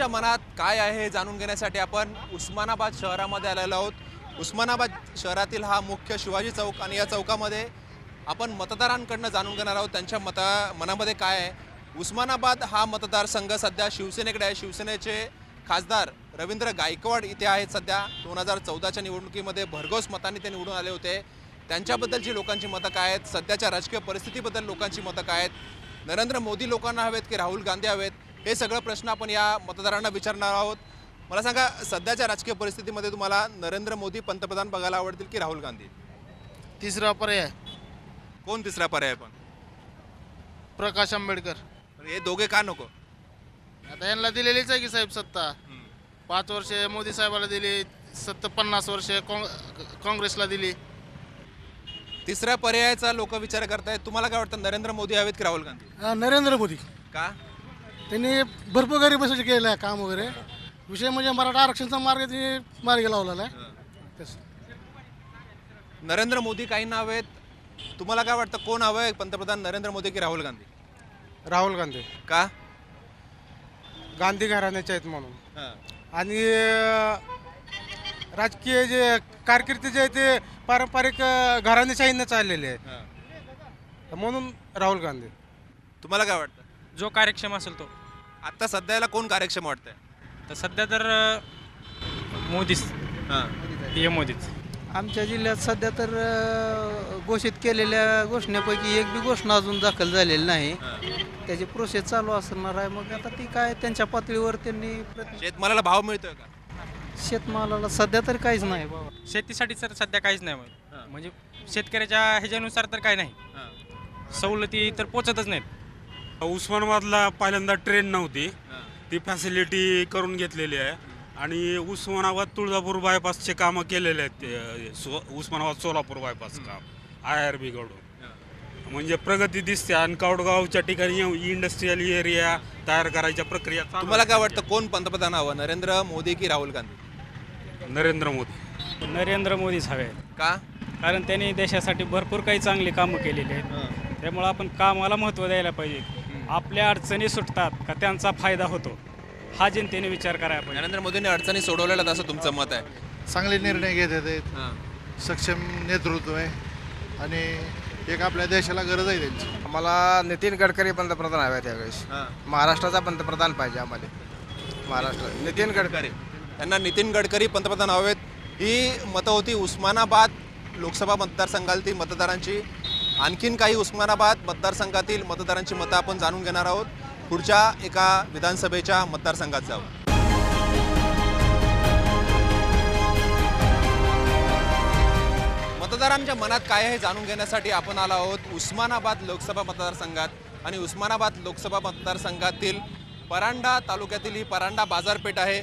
लोकांच्या मनात काय आहे हे जाणून घेण्यासाठी आपण उस्मानाबाद शहरामध्ये आलेलो आहोत. उस्मानाबाद शहरातील हा मुख्य शिवाजी चौक आणि या चौकामध्ये आपण मतदारांकडनं जाणून घेणार आहोत. त्यांच्या मता मनामध्ये काय आहे? उस्मानाबाद हा मतदारसंघ सध्या शिवसेनेकडे आहे. शिवसेनेचे खासदार रवींद्र गायकवाड इथे आहेत सध्या. दोन हजार चौदाच्या निवडणुकीमध्ये भरघोस मतांनी ते निवडून आले होते. त्यांच्याबद्दलची लोकांची मतं काय आहेत? सध्याच्या राजकीय परिस्थितीबद्दल लोकांची मतं काय आहेत? नरेंद्र मोदी लोकांना हवेत की राहुल गांधी हवेत? हे सगळं प्रश्न आपण या मतदारांना विचारणार आहोत. मला सांगा सध्याच्या राजकीय परिस्थितीमध्ये तुम्हाला नरेंद्र मोदी पंतप्रधान बघायला आवडतील की राहुल गांधी? तिसरा पर्याय. कोण तिसरा पर्याय पण? प्रकाश आंबेडकर. हे दोघे का नको? आता यांना दिलेलीच आहे की साहेब सत्ता. पाच वर्ष मोदी साहेबाला दिली सत्तर पन्नास वर्ष काँग- काँग्रेसला दिली. तिसऱ्या पर्यायाचा लोक विचार करतायत. तुम्हाला काय वाटतं नरेंद्र मोदी हवेत की राहुल गांधी? नरेंद्र मोदी. का? त्यांनी भरपूर गरिबासाठी केलेलं आहे काम वगैरे. विषय म्हणजे मराठा आरक्षणचा मार्ग त्यांनी मार्गी लावलेला आहे. तसं. नरेंद्र मोदी काही नाव आहेत. तुम्हाला काय वाटतं कोण हवं आहे? पंतप्रधान नरेंद्र मोदी की राहुल गांधी? राहुल गांधी. का? गांधी घराण्याचे आहेत म्हणून. आणि अं, राजकीय जे कारकिर्द जे आहे ते पारंपरिक अं, घराणेशाहीनं चाललेले आहे म्हणून राहुल गांधी. तुम्हाला काय वाटतं? जो कार्यक्षम असेल तो. आता सध्याला कोण कार्यक्षम वाटतंय? तर सध्या तर अ, मोदीच. हां. पी एम मोदीच. आमच्या जिल्ह्यात सध्या तर अ, घोषित केलेल्या घोषणेपैकी एक बी घोषणा अजून दाखल झालेली नाही. त्याची प्रोसेस चालू असणार आहे. मग आता ती काय त्यांच्या पातळीवर त्यांनी प्रति- शेतमालाला भाव मिळतोय का? शेतमालाला सध्या तर काहीच नाही बाबा. शेतीसाठी तर सध्या काहीच नाही मग म्हणजे शेतकऱ्याच्या ह्याच्यानुसार तर काय नाही. सवलती तर पोचतच नाहीत. उस्मानाबादला पहिल्यांदा ट्रेन नव्हती. ती फॅसिलिटी करून घेतलेली आहे. आणि उस्मानाबाद तुळजापूर बायपासचे कामं केलेले आहेत ते, सो- उस्मानाबाद सोलापूर बायपास काम आय आर बीकडून म्हणजे प्रगती दिसते आणि कावडगावच्या ठिकाणी इंडस्ट्रीयल एरिया तयार करायच्या प्रक्रिया तुम्हाला काय. वाटतं कोण पंतप्रधान हवं नरेंद्र मोदी की राहुल गांधी? नरेंद्र मोदी. नरेंद्र मोदीच हवे का? कारण त्यांनी देशासाठी भरपूर काही चांगली कामं केलेली आहेत. त्यामुळं आपण कामाला महत्त्व द्यायला पाहिजे. आपल्या अडचणी सुटतात का त्यांचा फायदा होतो हा जनतेने विचार करायला पाहिजे. नरेंद्र मोदींनी अडचणी सोडवलेल्या असं तुमचं मत आहे? चांगले निर्णय घेत आहेत. सक्षम नेतृत्व आहे आणि एक आपल्या देशाला गरज आहे त्यांची. आम्हाला नितीन गडकरी पंतप्रधान हवे त्यावेळेस महाराष्ट्राचा पंतप्रधान पाहिजे आम्हाला. महाराष्ट्र नितीन गडकरी. त्यांना नितीन गडकरी पंतप्रधान हवेत. ही मतं होती उस्मानाबाद लोकसभा मतदारसंघातील मतदारांची. आणखीन काही उस्मानाबाद मतदारसंघातील मतदारांची मतं आपण जाणून घेणार आहोत. पुढच्या एका विधानसभेच्या मतदारसंघात जाऊ. मतदारांच्या मनात काय आहे हे जाणून घेण्यासाठी आपण आलो आहोत उस्मानाबाद लोकसभा मतदारसंघात. आणि उस्मानाबाद लोकसभा मतदारसंघातील परांडा तालुक्यातील ही परांडा बाजारपेठ आहे.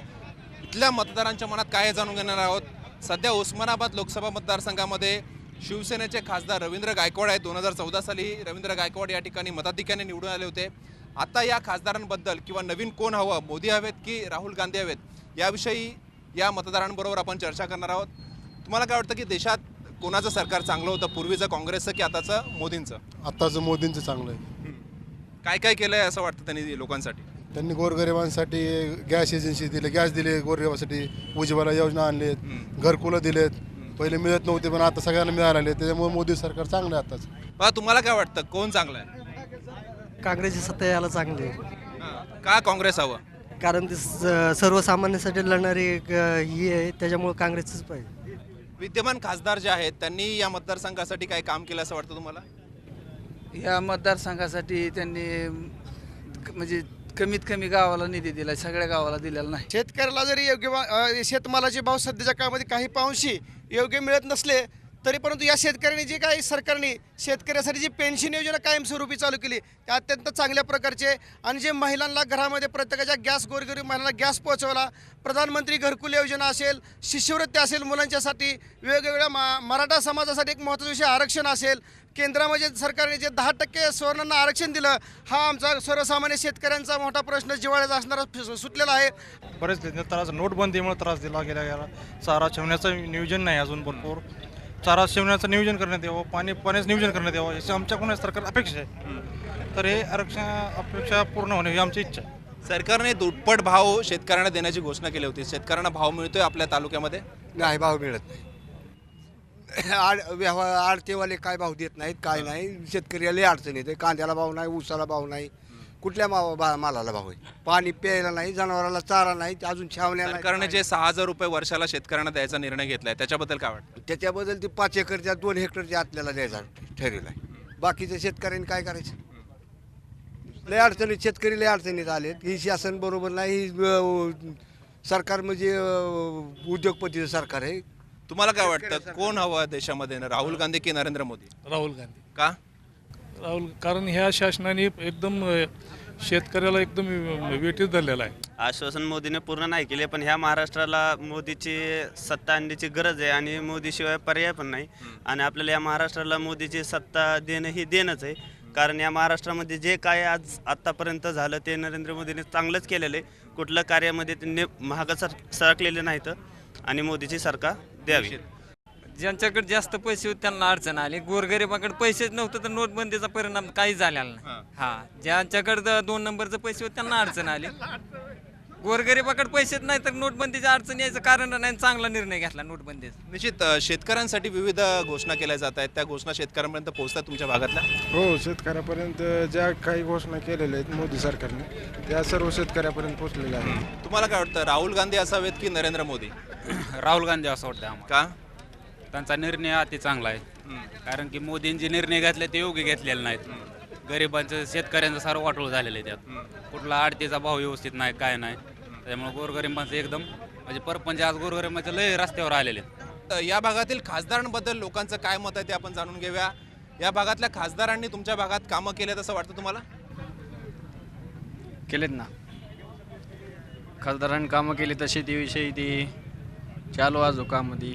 इथल्या मतदारांच्या मनात काय जाणून घेणार आहोत. सध्या उस्मानाबाद लोकसभा मतदारसंघामध्ये शिवसेनेचे खासदार रवींद्र गायकवाड आहेत. दोन हजार चौदा साली रवींद्र गायकवाड या ठिकाणी मताधिक्याने निवडून आले होते. आता या खासदारांबद्दल किंवा नवीन कोण हवं मोदी हवेत की राहुल गांधी हवेत याविषयी या मतदारांबरोबर आपण चर्चा करणार आहोत. तुम्हाला काय वाटतं की देशात कोणाचं सरकार चांगलं होतं पूर्वीचं काँग्रेसचं की आताचं मोदींचं? आत्ताचं मोदींचं चांगलं आहे. काय काय केलंय असं वाटतं त्यांनी लोकांसाठी? त्यांनी गोरगरिबांसाठी गॅस एजन्सी दिले गॅस दिले गोरगरिबासाठी उज्ज्वला योजना आणलेत घरकुलं दिलेत. पहिले मिळत नव्हते पण आता सगळ्यांना मिळायला लागले. त्याच्यामुळे मोदी सरकार चांगलं आहे आताच. बा तुम्हाला काय वाटतं? कोण चांगलं आहे? काँग्रेसची सत्ता यायला चांगली हां. का काँग्रेस हवं? कारण ती सर्वसामान्यांसाठी लढणारी एक ही आहे त्याच्यामुळे काँग्रेसच पाहिजे. विद्यमान खासदार जे आहेत त्यांनी या मतदारसंघासाठी काय काम केलं असं वाटतं तुम्हाला? या मतदारसंघासाठी त्यांनी म्हणजे कमीत कमी गावाला निधी दिला सगळ्या गावाला दिलेला नाही. शेतकऱ्याला जरी योग्य वा शेतमालाचे भाव सध्याच्या काळामध्ये काही पाऊशी योग्य मिळत नसले तरी परंतु या शेतकऱ्यांनी जे काही सरकारने शेतकऱ्यासाठी जी पेन्शन योजना कायमस्वरूपी चालू केली ते अत्यंत चांगल्या प्रकारचे आणि जे महिलांना घरामध्ये प्रत्येकाच्या गॅस गोरगरीब महिलांना गॅस पोहोचवला प्रधानमंत्री घरकुल योजना असेल शिष्यवृत्ती असेल मुलांच्यासाठी वेगवेगळ्या मा मराठा समाजासाठी एक महत्त्वाचा विषय आरक्षण असेल केंद्रामध्ये सरकारने जे दहा टक्के सुवर्णांना आरक्षण दिलं हा आमचा सर्वसामान्य शेतकऱ्यांचा मोठा प्रश्न जिवाळ्याचा असणारा सुटलेला आहे. बरेच त्रास नोटबंदीमुळे त्रास दिला गेला गेला. चारा ठेवण्याचं नियोजन नाही अजून भरपूर. चारा ठेवण्याचं नियोजन करण्यात यावं पाणी पाण्याचं नियोजन करण्यात यावं याची आमच्याकडून सरकार अपेक्षा आहे. तर हे आरक्षण अपेक्षा पूर्ण होणे ही आमची इच्छा आहे. सरकारने दुप्पट भाव शेतकऱ्यांना देण्याची घोषणा केली होती. शेतकऱ्यांना भाव मिळतोय आपल्या तालुक्यामध्ये? नाही भाव मिळत नाही. आड व्यवहार आडतेवाले काय भाव देत नाहीत काय नाही. शेतकऱ्याला अडचण येते कांद्याला भाव नाही ऊसाला भाव नाही. कुठल्या मावा बा मालाला भाव आहे? पाणी प्यायला नाही जनावराला चारा नाही अजून छावण्या नाही, सरकारने जे सहा हजार रुपये वर्षाला शेतकऱ्यांना द्यायचा निर्णय घेतलाय त्याच्याबद्दल काय वाटतं. त्याच्याबद्दल ते पाच एकरच्या दोन हेक्टरच्या आपल्याला द्यायचा ठरलेला आहे. बाकीच्या शेतकऱ्यांनी काय करायचं? लय अडचणीत शेतकरी लय अडचणीत आलेत. ही शासन बरोबर नाही ही अं, सरकार म्हणजे अं, उद्योगपतीचं सरकार आहे. तुम्हाला काय वाटतं? कोण हवं देशामध्ये? राहुल गांधी की नरेंद्र मोदी? राहुल गांधी. का? राहुल कारण ह्या शासनाने एकदम शेतकऱ्याला एकदम वेटीत झालेलं धरलेला आहे. आश्वासन मोदीने पूर्ण नाही केले पण ह्या महाराष्ट्राला मोदीची सत्ता आणण्याची गरज आहे आणि मोदीशिवाय पर्याय पण नाही. आणि आपल्याला या महाराष्ट्राला मोदीची सत्ता देणं ही देणंच आहे. कारण या महाराष्ट्रामध्ये जे काय आज आत्तापर्यंत झालं ते नरेंद्र मोदीने चांगलंच केलेलं आहे. कुठलं कार्यामध्ये त्यांनी महाग सर सरकलेले नाहीत. आणि मोदीची सरकार द्यावी. ज्यांच्याकडे जास्त पैसे होते त्यांना अडचण आली. गोरगरिबाकडे पैसेच नव्हते तर नोटबंदीचा परिणाम काही झालेला नाही. हा. ज्यांच्याकडे दोन नंबरचे पैसे होते त्यांना अडचण आली. गोरगरिबाकडे पैसेच नाही तर नोटबंदीची अडचण यायचं कारण नाही आणि चांगला निर्णय घेतला नोटबंदीचा. निश्चित अ, शेतकऱ्यांसाठी विविध घोषणा केल्या जात आहेत. त्या घोषणा शेतकऱ्यांपर्यंत पोहोचतात तुमच्या भागातल्या? हो शेतकऱ्यापर्यंत ज्या काही घोषणा केलेल्या आहेत मोदी सरकारने त्या सर्व शेतकऱ्यापर्यंत पोहोचलेल्या आहेत. तुम्हाला काय वाटतं राहुल गांधी असावेत की नरेंद्र मोदी? राहुल गांधी असं वाटतं आम्हाला. का? त्यांचा निर्णय अति चांगला आहे. कारण की मोदींनी जे निर्णय घेतले ते योग्य घेतलेले नाहीत. गरिबांचं शेतकऱ्यांचं सारं वाटोळ झालेलं आहे त्यात. कुठला आडतीचा भाव व्यवस्थित नाही काय नाही. त्यामुळे गोरगरिबांचं एकदम म्हणजे परपंच आज गोरगरिबांचं लय रस्त्यावर आलेले या भागातील खासदारांबद्दल लोकांचं काय मत आहे ते आपण जाणून घेऊया. या भागातल्या खासदारांनी तुमच्या भागात कामं केलेत असं वाटतं तुम्हाला? केलेत ना. खासदारांनी कामं केली तर शेतीविषयी ती चालू आजो कामं ती.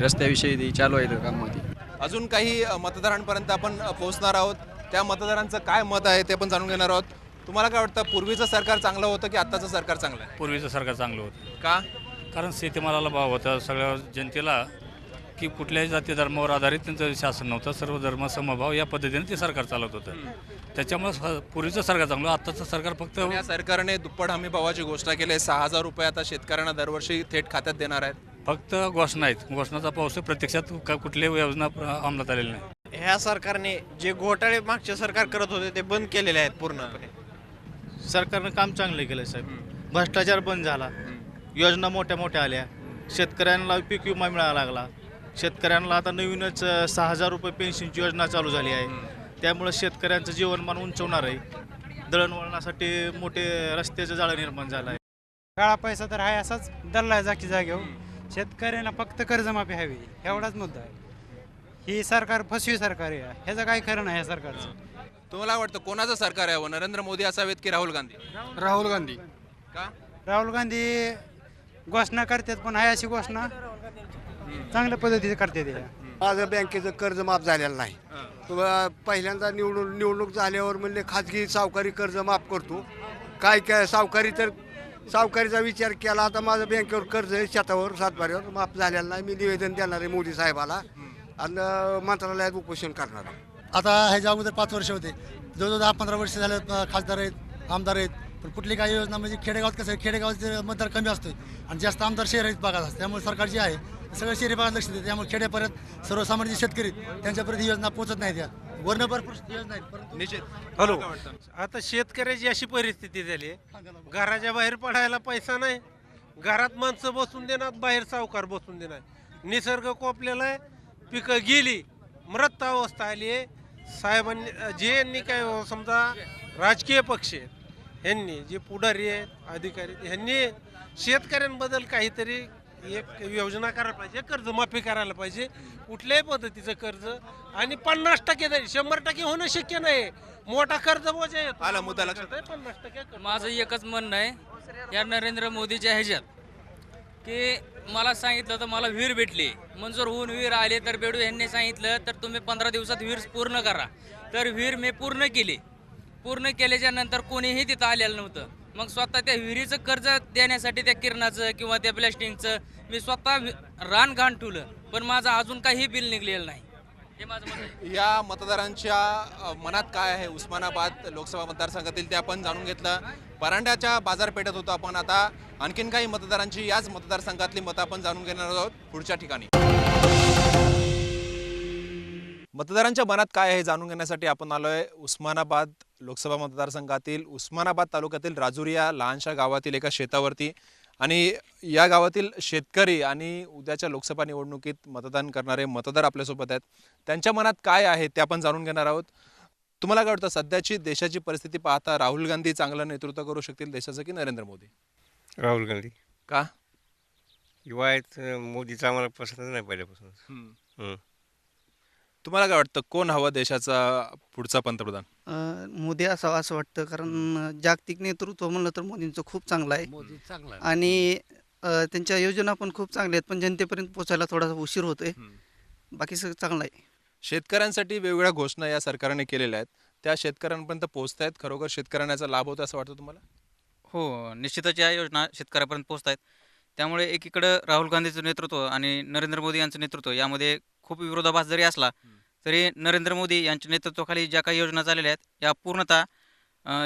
रस्त्याविषयी ती चालू आहे कामं ती अजून काही मतदारांपर्यंत आपण पोहोचणार आहोत. त्या मतदारांचं काय मत आहे ते पण जाणून घेणार आहोत. तुम्हाला काय वाटतं पूर्वीचं सरकार चांगलं होतं की आत्ताचं सरकार चांगलं आहे? पूर्वीचं सरकार चांगलं होतं. का? कारण शेतीमालाला भाव होता. सगळ्या जनतेला की कुठल्याही जाती धर्मावर आधारित त्यांचं शासन नव्हतं. सर्व धर्म समभाव या पद्धतीने ते सरकार चालत होतं. त्याच्यामुळे पूर्वीचं सरकार चांगलं आत्ताचं सरकार फक्त या सरकारने दुप्पट हमी भावाची घोषणा केली आहे. सहा हजार रुपये आता शेतकऱ्यांना दरवर्षी थेट खात्यात देणार आहेत. फक्त घोषणा आहेत. घोषणाचा पाऊस. प्रत्यक्षात का- कुठल्याही योजना अंमलात आलेली नाही. ह्या सरकारने जे घोटाळे मागचे सरकार करत होते ते बंद केलेले आहेत पूर्णपणे. सरकारनं काम चांगलं केलं साहेब. भ्रष्टाचार बंद झाला. योजना मोठ्या मोठ्या आल्या. शेतकऱ्यांना पीक विमा मिळायला लागला. शेतकऱ्यांना आता नवीनच सहा हजार रुपये पेन्शनची योजना चालू झाली आहे. त्यामुळे शेतकऱ्यांचं जीवनमान उंचवणार आहे. दळणवळणासाठी मोठे रस्त्याचं जाळं निर्माण झालं आहे. काळा पैसा तर आहे असाच. दल्ला जागी जागेवर. शेतकऱ्यांना फक्त कर्जमाफी हवी एवढाच मुद्दा आहे. ही सरकार फसवी सरकार आहे. ह्याचं काही खरं नाही या सरकारचं. तुम्हाला वाटतं कोणाचं सरकार यावं नरेंद्र मोदी असावेत की राहुल गांधी? राहुल गांधी. का? राहुल गांधी घोषणा करतात पण आहे अशी घोषणा. चांगल्या पद्धतीने करते ते. माझं बँकेचं कर्ज माफ झालेलं नाही. पहिल्यांदा निवडून निवडणूक झाल्यावर म्हणले खाजगी सावकारी कर्ज माफ करतो. काय काय सावकारी तर सावकारीचा विचार केला आता माझं बँकेवर कर्ज आहे शेतावर सातबारीवर माफ झालेलं नाही मी निवेदन देणार आहे मोदी साहेबाला. आणि मंत्रालयात उपोषण करणार आहे. आता ह्याच्या अगोदर पाच वर्ष होते. जवळजवळ दहा पंधरा वर्ष झाले अ, खासदार आहेत आमदार आहेत. पण कुठली काही योजना म्हणजे खेडेगावात कसं आहे खेडेगावात मतदार कमी असतो आणि जास्त आमदार शहर आहेत भागात असतात त्यामुळे सरकार जे आहे सगळं शहरी भागात लक्ष देते. त्यामुळे खेड्यापर्यंत सर्वसामान्य जे शेतकरी आहेत, त्यांच्यापर्यंत ही योजना पोहोचत नाही त्या. वर्ण भरपूर योजना आहेत परंतु निश्चित. हॅलो. आता शेतकऱ्याची अशी परिस्थिती झाली घराच्या बाहेर पडायला पैसा नाही. घरात माणसं बसून देणार बाहेर सावकार बसून देणार. निसर्ग कोपलेला आहे पिकं गेली मृत अवस्था आली आहे. साहेबांनी जे यांनी काय समजा राजकीय पक्ष आहेत ह्यांनी जे पुढारी आहेत अधिकारी ह्यांनी शेतकऱ्यांबद्दल काहीतरी एक योजना करायला पाहिजे कर्जमाफी करायला पाहिजे कुठल्याही पद्धतीचं कर्ज आणि पन्नास टक्के तरी शंभर टक्के होणं शक्य नाही मोठा कर्ज बोजा येतो. आला मुद्दा लक्षात. पन्नास टक्के कर्ज. माझं एकच म्हणणं आहे या नरेंद्र मोदीच्या ह्याच्यात की मला सांगितलं तर मला विहीर भेटली मंजूर होऊन विहीर आले तर बेडू यांनी सांगितलं तर तुम्ही पंधरा दिवसात विहीर पूर्ण करा तर विहीर मी पूर्ण केली पूर्ण केल्याच्यानंतर कोणीही तिथं आलेलं नव्हतं मग स्वतः त्या विहिरीचं कर्ज देण्यासाठी त्या किरणाचं किंवा त्या प्लॅस्टिकचं मी स्वतः वि- रान घाण ठेवलं पण माझं अजून काही बिल निघलेलं नाही. हे माझं मत आहे. या मतदारांच्या मनात काय आहे? उस्मानाबाद लोकसभा मतदारसंघातील ते आपण जाणून घेतलं. परांड्याच्या बाजारपेठेत होतो आपण आता. आणखीन काही मतदारांची याच मतदारसंघातली मतं आपण जाणून घेणार आहोत पुढच्या ठिकाणी. मतदारांच्या मनात काय आहे जाणून घेण्यासाठी आपण आलोय उस्मानाबाद लोकसभा मतदारसंघातील उस्मानाबाद तालुक्यातील राजुरी या लहानशा गावातील एका शेतावरती आणि या गावातील शेतकरी आणि उद्याच्या लोकसभा निवडणुकीत मतदान करणारे मतदार आपल्यासोबत आहेत. त्यांच्या मनात काय आहे ते आपण जाणून घेणार आहोत. तुम्हाला काय वाटतं सध्याची देशाची परिस्थिती पाहता राहुल गांधी चांगलं नेतृत्व करू शकतील देशाचं की नरेंद्र मोदी? राहुल गांधी. का? युवा आहेत मोदीचा आम्हाला पसंतच नाही पहिल्यापासून. तुम्हाला काय वाटतं कोण हवं देशाचा पुढचा पंतप्रधान? अ, मोदी असावा असं वाटतं कारण जागतिक नेतृत्व म्हणलं तर मोदींचं खूप चांगलं आहे. मोदी चांगला आणि अ, त्यांच्या योजना पण खूप चांगल्या आहेत पण जनतेपर्यंत पोचायला थोडासा उशीर होतोय. बाकी सगळं चांगलं आहे. शेतकऱ्यांसाठी वेगवेगळ्या घोषणा या सरकारने केलेल्या आहेत. त्या शेतकऱ्यांपर्यंत पोहोचत आहेत खरोखर शेतकऱ्यांना याचा लाभ होतो असं वाटतं तुम्हाला? हो निश्चितच या योजना शेतकऱ्यापर्यंत पोहोचत आहेत त्यामुळे एकीकडं राहुल गांधीचं नेतृत्व आणि नरेंद्र मोदी यांचं नेतृत्व यामध्ये खूप विरोधाभास जरी असला तरी नरेंद्र मोदी यांच्या नेतृत्वाखाली ज्या काही योजना झालेल्या आहेत या पूर्णतः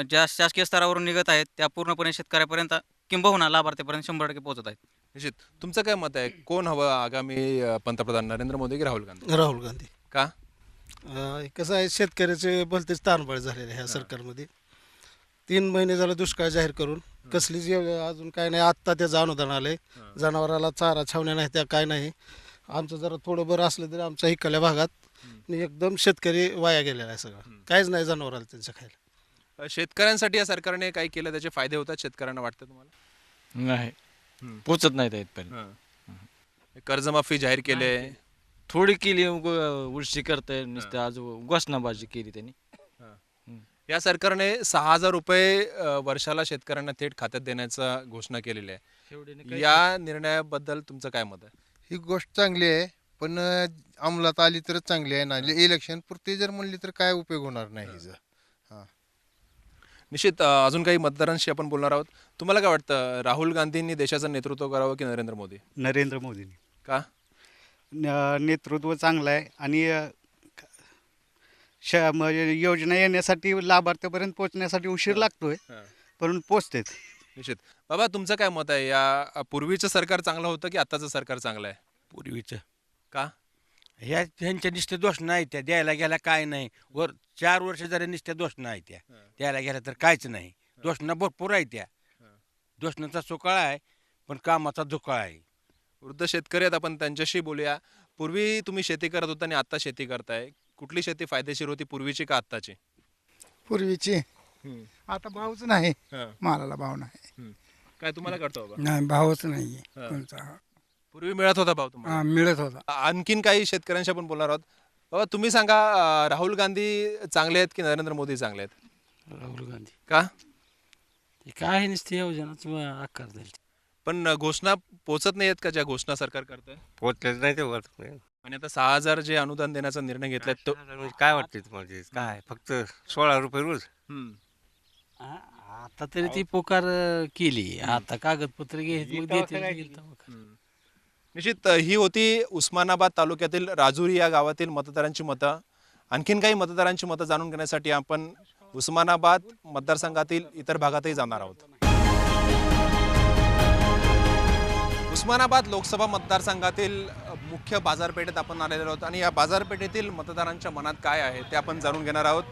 ज्या शासकीय स्तरावरून निघत आहेत त्या पूर्णपणे शेतकऱ्यापर्यंत किंबहुना लाभार्थ्यापर्यंत शंभर टक्के पोहोचत आहेत. निश्चित. तुमचं काय मत आहे? कोण हवं आगामी पंतप्रधान नरेंद्र मोदी की राहुल गांधी? राहुल गांधी. का? कसं आहे शेतकऱ्याचे भलतेच ताणबळ झालेले ह्या सरकारमध्ये. तीन महिने झालं दुष्काळ जाहीर करून. कसलीच योजना अजून काय नाही आत्ता त्याचं अनुदान आलंय. जनावराला चारा छावण्या नाही त्या काय नाही. आमचं जरा थोडं बरं असलं तरी आमच्या इकडल्या भागात एकदम शेतकरी वाया गेलेला आहे सगळं. काहीच नाही जनावराला त्यांच्या खायला. अं, शेतकऱ्यांसाठी या सरकारने काही केलं त्याचे फायदे होतात शेतकऱ्यांना वाटतं तुम्हाला? नाही. पोचत नाहीत इथपर्यंत कर्जमाफी जाहीर केले थोडी केली उग- उलशी करताय नुसतं आज घोषणाबाजी केली त्यांनी. या सरकारने सहा हजार रुपये अं, वर्षाला शेतकऱ्यांना थेट खात्यात देण्याचा घोषणा केलेली आहे. या निर्णयाबद्दल तुमचं काय मत आहे? ही गोष्ट चांगली आहे. पण अंमलात आली तरच चांगली आहे ना. इलेक्शन पुरती जर म्हणली तर काय उपयोग होणार नाही हिचा? हां. निश्चित अं, अजून काही मतदारांशी आपण बोलणार आहोत. तुम्हाला काय वाटतं राहुल गांधींनी देशाचं नेतृत्व करावं की नरेंद्र मोदी? नरेंद्र मोदींनी. का? न- नेतृत्व चांगलं आहे आणि अ, श म्हणजे योजना येण्यासाठी लाभार्थ्यापर्यंत पोहोचण्यासाठी उशीर लागतोय परंतु पोचतेच निश्चित. बाबा तुमचं काय मत आहे? या पूर्वीचं सरकार चांगलं होतं की आताचं सरकार चांगलं आहे? पूर्वीचं. का? ह्या ह्यांच्या निष्ठ्या दोष नाही त्या. द्यायला गेल्या काय नाही. वर चार वर्ष जरी निष्ठ्या दोष नाही त्या. द्यायला गेल्या तर काहीच नाही. दोषणं भरपूर आहे त्या. दोषणाचा सुकाळा आहे पण कामाचा धुकाळा आहे. वृद्ध शेतकरी आहेत आपण त्यांच्याशी बोलूया. पूर्वी तुम्ही शेती करत होता आणि आता शेती करताय. कुठली शेती फायदेशीर होती पूर्वीची का आत्ताची? पूर्वीची? आता भावच नाही. हं. मालाला भाव नाही. काय तुम्हाला करतो नाही भावच नाही. कोणता पूर्वी मिळत होता भाव तुम्हाला? हा, मिळत होता. आणखीन काही शेतकऱ्यांशी आपण बोलणार आहोत. बाबा तुम्ही सांगा अं, राहुल गांधी चांगले आहेत की नरेंद्र मोदी चांगले आहेत? राहुल गांधी. का? ते काय नुसते योजनाच आकार पण अं, घोषणा पोचत नाही आहेत का ज्या घोषणा सरकार करतंय? पोचलेच नाही ते आणि आता सहा हजार जे अनुदान देण्याचा निर्णय घेतलाय तो म्हणजे काय वाटते तुम्हाला ते? काय फक्त सोळा रुपये रोज? आता तरी ती पोकार अ, केली. आता कागदपत्र घेत मग देते निश्चित ही होती उस्मानाबाद तालुक्यातील राजुरी या गावातील मतदारांची मतं. आणखीन काही मतदारांची मतं जाणून घेण्यासाठी आपण उस्मानाबाद मतदारसंघातील इतर भागातही जाणार आहोत. उस्मानाबाद लोकसभा मतदारसंघातील मुख्य बाजारपेठेत आपण आलेलो आहोत आणि या बाजारपेठेतील मतदारांच्या मनात काय आहे ते आपण जाणून घेणार आहोत.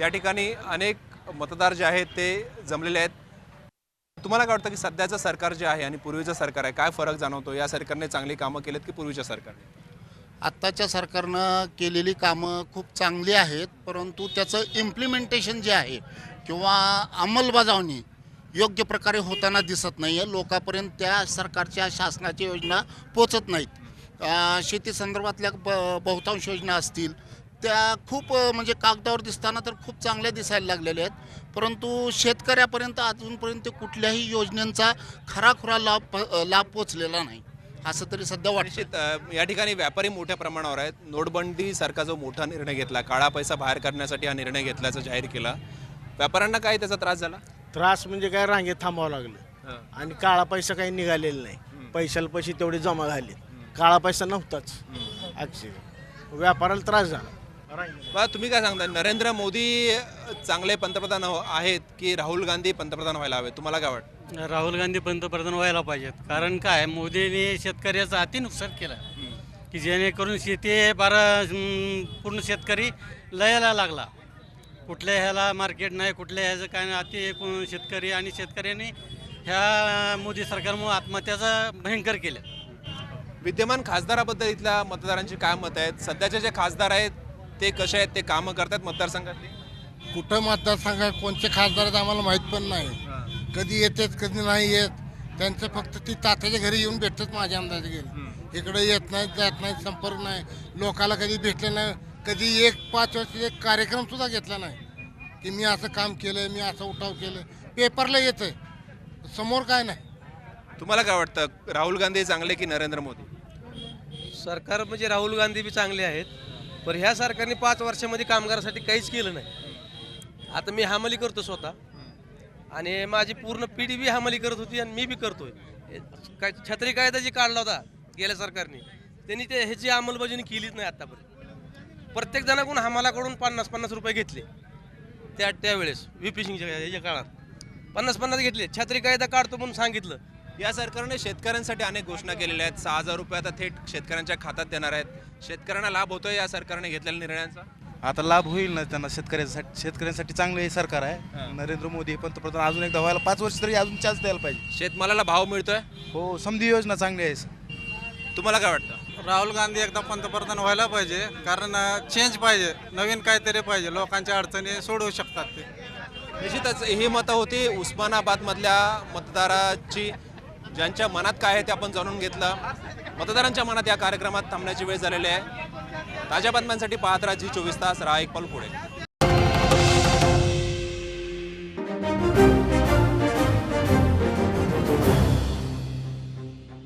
या ठिकाणी अनेक मतदार जे आहेत ते जमलेले आहेत. तुम्हाला काय वाटतं की सध्याचं सरकार जे आहे आणि पूर्वीचं सरकार आहे काय फरक जाणवतो? या सरकारने चांगली कामं केलीत की पूर्वीच्या सरकारने? आत्ताच्या सरकारनं केलेली कामं खूप चांगली आहेत परंतु त्याचं इम्प्लिमेंटेशन जे आहे किंवा अंमलबजावणी योग्य प्रकारे होताना दिसत नाही आहे लोकांपर्यंत त्या सरकारच्या शासनाच्या योजना पोचत नाहीत. शेती संदर्भातल्या ब बहुतांश योजना असतील त्या खूप म्हणजे कागदावर दिसताना तर खूप चांगल्या दिसायला लागलेल्या आहेत. परंतु शेतकऱ्यापर्यंत अजूनपर्यंत कुठल्याही योजनांचा खराखुरा लाभ लाभ पोचलेला नाही असं तरी सध्या वाटतं या ठिकाणी व्यापारी मोठ्या प्रमाणावर आहेत. नोटबंदी सारखा जो मोठा निर्णय घेतला काळा पैसा बाहेर करण्यासाठी हा निर्णय घेतल्याचं जाहीर केला. व्यापाऱ्यांना काय त्याचा त्रास झाला? त्रास म्हणजे काय रांगेत थांबावं लागलं. आणि काळा पैसा काही निघालेला नाही. पैशाला पैसे तेवढे जमा झाले काळा पैसा नव्हताच. ॲक्च्युली व्यापाराला त्रास झाला. बा तुम्ही काय सांगता नरेंद्र मोदी चांगले पंतप्रधान हो- आहेत की राहुल गांधी पंतप्रधान व्हायला हवे? तुम्हाला काय वाटतं? राहुल गांधी पंतप्रधान व्हायला पाहिजेत. कारण काय? मोदींनी शेतकऱ्याचं अति नुकसान केलं. की जेणेकरून शेती बारा हम्म, पूर्ण शेतकरी लयाला लागला. कुठल्या ह्याला मार्केट नाही कुठल्या ह्याचं काय नाही अति एकूण शेतकरी आणि शेतकऱ्यांनी ह्या मोदी सरकारमुळे आत्महत्याचा भयंकर केल्या विद्यमान खासदाराबद्दल इथल्या मतदारांची काय मत आहेत? सध्याचे जे खासदार आहेत ते कसे आहेत ते कामं करतात मतदारसंघातली? कुठं मतदारसंघ आहे, कोणते खासदार आहेत आम्हाला माहीत पण नाही. कधी येतात कधी नाही येत. त्यांचं फक्त ती तात्याच्या घरी येऊन भेटतात माझ्या अंदाजे घरी. इकडे येत नाहीत जात नाहीत संपर्क नाही. लोकाला कधी भेटले नाही. कधी एक पाच वर्ष एक कार्यक्रम सुद्धा घेतला नाही. की मी असं काम केलं मी असं उठाव केलं पेपरला येतंय. समोर काय नाही. तुम्हाला काय वाटतं राहुल गांधी चांगले की नरेंद्र मोदी? सरकार म्हणजे राहुल गांधी बी चांगले आहेत. पण ह्या सरकारने पाच वर्षामध्ये कामगारासाठी काहीच केलं नाही. आता मी हमाली करतो स्वतः. आणि माझी पूर्ण पिढी बी हमाली करत होती आणि मी बी करतोय. काय छत्री कायदा जी काढला होता गेल्या सरकारने त्यांनी ते ह्याची अंमलबजावणी केलीच नाही आतापर्यंत. प्रत्येक जणाकडून हमालाकडून पन्नास पन्नास रुपये घेतले. त्या त्यावेळेस व्ही सिंगच्या याच्या काळात. पन्नास पन्नास घेतले. छत्री कायदा काढतो म्हणून सांगितलं. या सरकारने शेतकऱ्यांसाठी अनेक घोषणा केलेल्या आहेत. सहा हजार रुपये आता थेट शेतकऱ्यांच्या खात्यात देणार आहेत. शेतकऱ्यांना लाभ होतोय या सरकारने घेतलेल्या निर्णयांचा? आता लाभ होईल ना त्यांना शेतकऱ्यांसाठी शेतकऱ्यांसाठी चांगलं हे सरकार आहे. नरेंद्र मोदी हे पंतप्रधान अजून एकदा व्हायला पाच वर्ष तरी अजून चान्स द्यायला पाहिजे. शेतमालाला भाव मिळतोय? हो समधी योजना चांगली आहे. तुम्हाला काय वाटतं? राहुल गांधी एकदा पंतप्रधान व्हायला पाहिजे कारण चेंज पाहिजे नवीन काहीतरी पाहिजे लोकांच्या अडचणी सोडवू शकतात ते. निश्चितच ही मतं होती उस्मानाबादमधल्या मतदाराची. ज्यांच्या मनात काय आहे ते आपण जाणून घेतलं. मतदारांच्या मनात या कार्यक्रमात थांबण्याची वेळ झालेली आहे. ताज्या बातम्यांसाठी पाहत राहा जी चोवीस तास राहा एक पल पुढे.